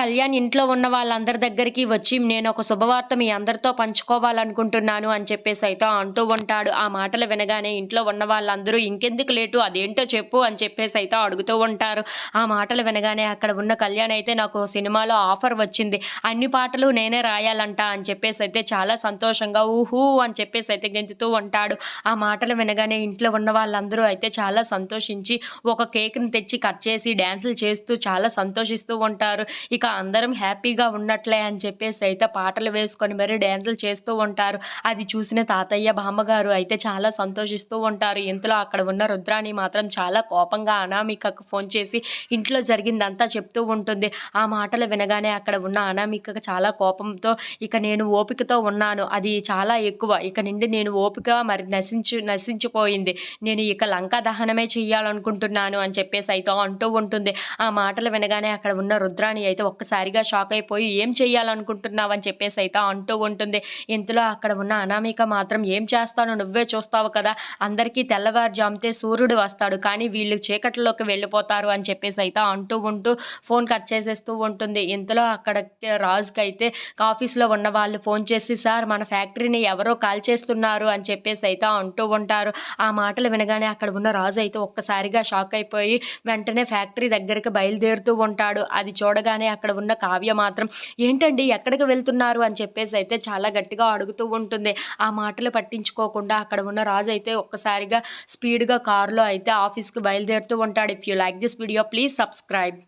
కళ్యాణ్ ఇంట్లో ఉన్న వాళ్ళందరి దగ్గరికి వచ్చి నేను ఒక శుభవార్త మీ అందరితో పంచుకోవాలనుకుంటున్నాను అని చెప్పేసి అయితే అంటూ ఉంటాడు. ఆ మాటలు వినగానే ఇంట్లో ఉన్న వాళ్ళందరూ ఇంకెందుకు లేటు అదేంటో చెప్పు అని చెప్పేసి అయితే అడుగుతూ ఉంటారు. ఆ మాటలు వినగానే అక్కడ ఉన్న కళ్యాణ్ అయితే నాకు సినిమాలో ఆఫర్ వచ్చింది అన్ని పాటలు నేనే రాయాలంట అని చెప్పేసి అయితే చాలా సంతోషంగా ఊహూ అని చెప్పేసి అయితే గెంతుతూ ఉంటాడు. ఆ మాటలు వినగానే ఇంట్లో ఉన్న వాళ్ళందరూ అయితే చాలా సంతోషించి ఒక కేక్ని తెచ్చి కట్ చేసి డ్యాన్సులు చేస్తూ చాలా సంతోషిస్తూ ఉంటారు. ఇక అందరం హ్యాపీగా ఉన్నట్లే అని చెప్పేసి అయితే పాటలు వేసుకొని మరి డ్యాన్సులు చేస్తూ ఉంటారు. అది చూసిన తాతయ్య బామ్మగారు అయితే చాలా సంతోషిస్తూ ఉంటారు. ఇంతలో అక్కడ ఉన్న రుద్రాణి మాత్రం చాలా కోపంగా అనామికకు ఫోన్ చేసి ఇంట్లో జరిగిందంతా చెప్తూ ఉంటుంది. ఆ మాటలు వినగానే అక్కడ ఉన్న అనామికకు చాలా కోపంతో ఇక నేను ఓపికతో ఉన్నాను. అది చాలా ఎక్కువ. ఇక నుండి నేను ఓపిక మరి నశించు నశించిపోయింది. నేను ఇక లంకా దహనమే చేయాలనుకుంటున్నాను అని చెప్పేసి అయితే అంటూ ఉంటుంది. ఆ మాటలు వినగానే అక్కడ ఉన్న రుద్రాణి అయితే ఒక్కసారిగా షాక్ అయిపోయి ఏం చెయ్యాలనుకుంటున్నావు అని చెప్పేసి అయితే అంటూ ఉంటుంది. ఇంతలో అక్కడ ఉన్న అనామిక మాత్రం ఏం చేస్తానో నువ్వే చూస్తావు కదా. అందరికీ తెల్లవారుజామితే సూర్యుడు వస్తాడు. కానీ వీళ్ళు చీకట్లోకి వెళ్ళిపోతారు అని చెప్పేసి అయితే అంటూ ఉంటూ ఫోన్ కట్ చేసేస్తూ ఉంటుంది. ఇంతలో అక్కడ రాజుకి అయితే ఆఫీస్లో ఉన్న వాళ్ళు ఫోన్ చేసి సార్ మన ఫ్యాక్టరీని ఎవరో కాల్ చేస్తున్నారు అని చెప్పేసి అయితే అంటూ ఉంటారు. ఆ మాటలు వినగానే అక్కడ ఉన్న రాజు అయితే ఒక్కసారిగా షాక్ అయిపోయి వెంటనే ఫ్యాక్టరీ దగ్గరికి బయలుదేరుతూ ఉంటాడు. అది చూడగానే అక్కడ ఉన్న కావ్య మాత్రం ఏంటండి ఎక్కడికి వెళ్తున్నారు? అని చెప్పేసి అయితే చాలా గట్టిగా అడుగుతూ ఉంటుంది. ఆ మాటలు పట్టించుకోకుండా అక్కడ ఉన్న రాజు అయితే ఒక్కసారిగా స్పీడ్గా కారులో అయితే ఆఫీస్కి బయలుదేరుతూ ఉంటాడు. If you like this video please subscribe